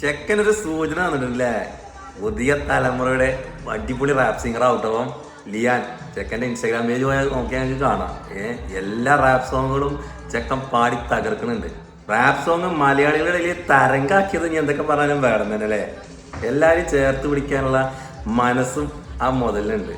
ചെക്കനൊരു സൂചന തന്നിട്ടില്ലേ പുതിയ തലമുറയുടെ അടിപൊളി റാപ്പ് സിംഗർ ആവട്ടപ്പം ലിയാൻ. ചെക്കന്റെ ഇൻസ്റ്റാഗ്രാം പേജ് പോയാൽ നോക്കിയാൽ ഞങ്ങൾക്ക് കാണാം. ഏ എല്ലാ റാപ്പ് സോങ്ങുകളും ചെക്കൻ പാടി തകർക്കുന്നുണ്ട്. റാപ്പ് സോങ് മലയാളികളുടെ ഇടയിൽ തരംഗാക്കിയത് ഇനി എന്തൊക്കെ പറഞ്ഞാലും വേണം തന്നെ അല്ലേ എല്ലാവരും ചേർത്ത് പിടിക്കാനുള്ള മനസ്സും ആ മുതലുണ്ട്